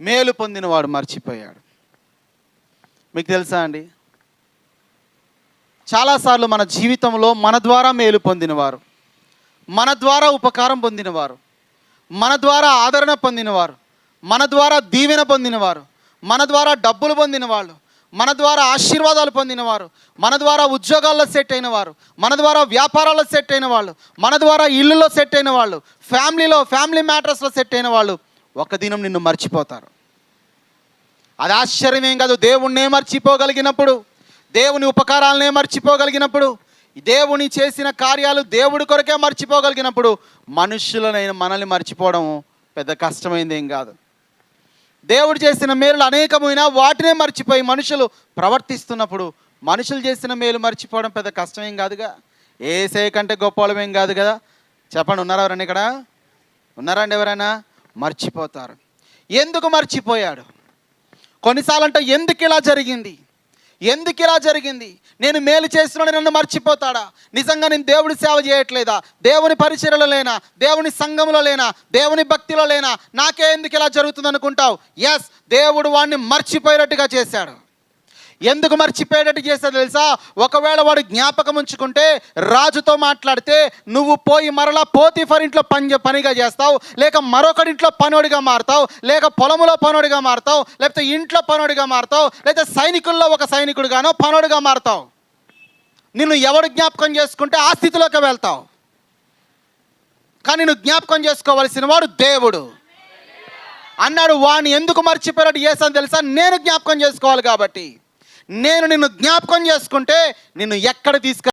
మేలు పొందినవాడు మర్చిపోయాడు. మీకు తెలుసా అండి? చాలాసార్లు మన జీవితంలో మన ద్వారా మేలు పొందినవారు మన ద్వారా ఉపకారం పొందినవారు మన ద్వారా ఆదరణ పొందినవారు మన ద్వారా దీవెన పొందినవారు మన ద్వారా డబ్బులు పొందిన వాళ్ళు మన ద్వారా ఆశీర్వాదాలు పొందినవారు మన ద్వారా ఉద్యోగాల్లో సెట్ అయిన వారు మన ద్వారా వ్యాపారాల్లో సెట్ అయిన వాళ్ళు మన ద్వారా ఇల్లులో సెట్ అయిన వాళ్ళు ఫ్యామిలీలో ఫ్యామిలీ మ్యాటర్స్లో సెట్ అయిన వాళ్ళు ఒక దినం నిన్ను మర్చిపోతారు. అది ఆశ్చర్యమేం కాదు. దేవుణ్ణే మర్చిపోగలిగినప్పుడు దేవుని ఉపకారాలనే మర్చిపోగలిగినప్పుడు దేవుని చేసిన కార్యాలు దేవుడి కొరకే మర్చిపోగలిగినప్పుడు మనుషులనైన మనల్ని మర్చిపోవడం పెద్ద కష్టమైంది ఏం కాదు. దేవుడు చేసిన మేలులు అనేకమైన వాటినే మర్చిపోయి మనుషులు ప్రవర్తిస్తున్నప్పుడు మనుషులు చేసిన మేలు మర్చిపోవడం పెద్ద కష్టమేం కాదుగా. ఏసే కంటే గొప్పవాళ్ళమేం కాదు కదా. చెప్పండి ఉన్నారా ఎవరైనా ఇక్కడ? ఉన్నారండి ఎవరైనా? మర్చిపోతారు. ఎందుకు మర్చిపోయాడు? కొన్నిసార్లు అంటే ఎందుకు ఇలా జరిగింది? ఎందుకు ఇలా జరిగింది? నేను మేలు చేస్తున్నాడు నన్ను మర్చిపోతాడా? నిజంగా నేను దేవుడి సేవ చేయట్లేదా? దేవుని పరిచయలో లేనా? దేవుని సంఘంలో లేనా? దేవుని భక్తిలో లేనా? నాకే ఎందుకు ఇలా జరుగుతుంది అనుకుంటావు ఎస్ దేవుడు వాడిని మర్చిపోయేటట్టుగా చేశాడు. ఎందుకు మర్చిపోయేటట్టు చేశాడు తెలుసా? ఒకవేళ వాడు జ్ఞాపకం ఉంచుకుంటే రాజుతో మాట్లాడితే నువ్వు పోయి మరలా పోతిఫర్ ఇంట్లో పని పనిగా చేస్తావు లేక మరొకరింట్లో పనోడిగా మారుతావు లేక పొలములో పనోడిగా మారుతావు లేకపోతే ఇంట్లో పనోడిగా మారుతావు లేకపోతే సైనికుల్లో ఒక సైనికుడిగానో పనోడిగా మారుతావు. నిన్ను ఎవడు జ్ఞాపకం చేసుకుంటే ఆ స్థితిలోకి వెళ్తావు. కానీ నువ్వు జ్ఞాపకం చేసుకోవలసిన వాడు దేవుడు. అన్నాడు వాణ్ణి ఎందుకు మర్చిపోయాడు? చేసాను తెలుసా? నేను జ్ఞాపకం చేసుకోవాలి కాబట్టి. నేను నిన్ను జ్ఞాపకం చేసుకుంటే నిన్ను ఎక్కడ తీసుకు